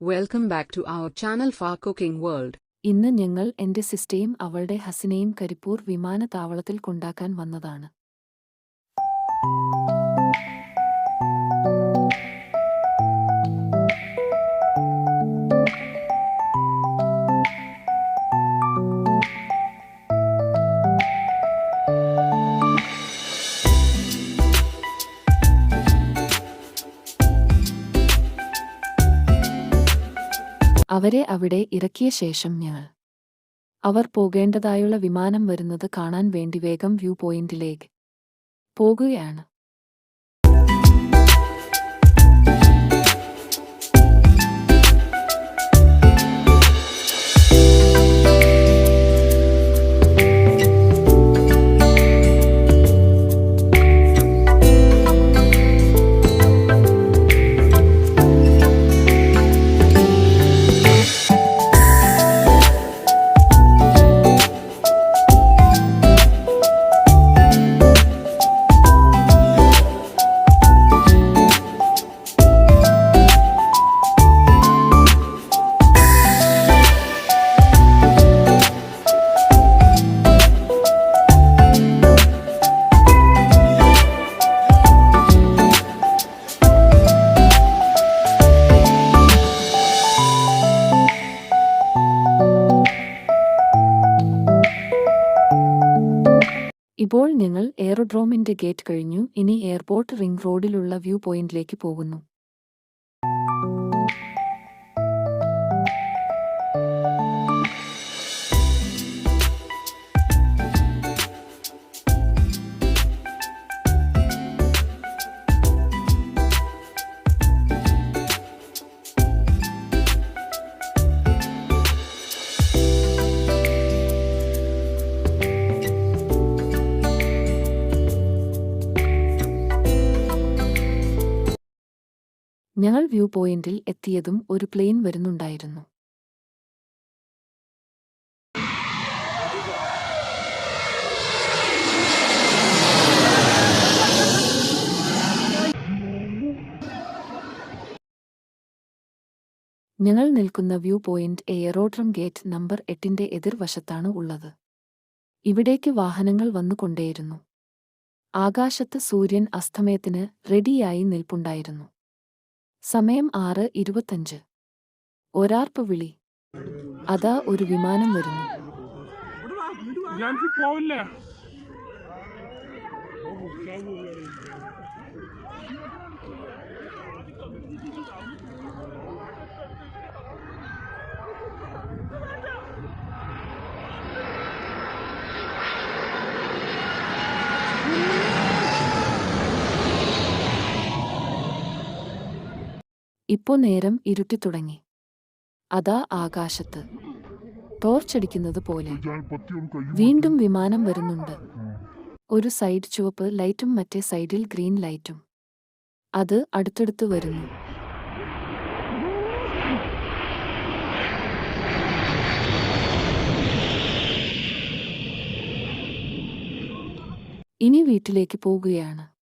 Welcome back to our channel for cooking world ഇന്ന് ഞങ്ങൾ എന്റെ സിസ്റ്റയും അവളുടെ ഹസിനെയും കരിപ്പൂർ വിമാനത്താവളത്തിൽ കൊണ്ടാക്കാൻ വന്നതാണ്. അവരെ അവിടെ ഇറക്കിയ ശേഷം ഞങ്ങൾ. അവർ പോകേണ്ടതായുള്ള വിമാനം വരുന്നത് കാണാൻ വേണ്ടി വേഗം വ്യൂ പോയിന്റിലേക്ക് പോകുകയാണ്. ഇപ്പോൾ ഞങ്ങൾ എയറോഡ്രോമിന്റെ ഗേറ്റ് കഴിഞ്ഞു. ഇനി എയർപോർട്ട് റിംഗ് റോഡിലുള്ള വ്യൂ പോയിന്റിലേക്ക് പോകുന്നു. ഞങ്ങൾ വ്യൂ പോയിന്റിൽ എത്തിയതും ഒരു പ്ലെയിൻ വരുന്നുണ്ടായിരുന്നു. ഞങ്ങൾ നിൽക്കുന്ന view point aerodrome gate number എട്ടിന്റെ എതിർവശത്താണ് ഉള്ളത്. ഇവിടേക്ക് വാഹനങ്ങൾ വന്നുകൊണ്ടേയിരുന്നു. ആകാശത്ത് സൂര്യൻ അസ്തമയത്തിന് റെഡിയായി നിൽപ്പുണ്ടായിരുന്നു. സമയം ആറ് ഇരുപത്തഞ്ച്. ഒരാർപ്പ് വിളി. അതാ ഒരു വിമാനം വരുന്നു. ഇപ്പോ നേരം ഇരുട്ടിത്തുടങ്ങി അതാ ആകാശത്ത്. ടോർച്ചടിക്കുന്നത് പോലെ. വീണ്ടും വിമാനം വരുന്നുണ്ട്. ഒരു സൈഡ് ചുവപ്പ് ലൈറ്റും മറ്റേ സൈഡിൽ ഗ്രീൻ ലൈറ്റും. അത് അടുത്തടുത്ത് വരുന്നു. ഇനി വീട്ടിലേക്ക് പോകുകയാണ്.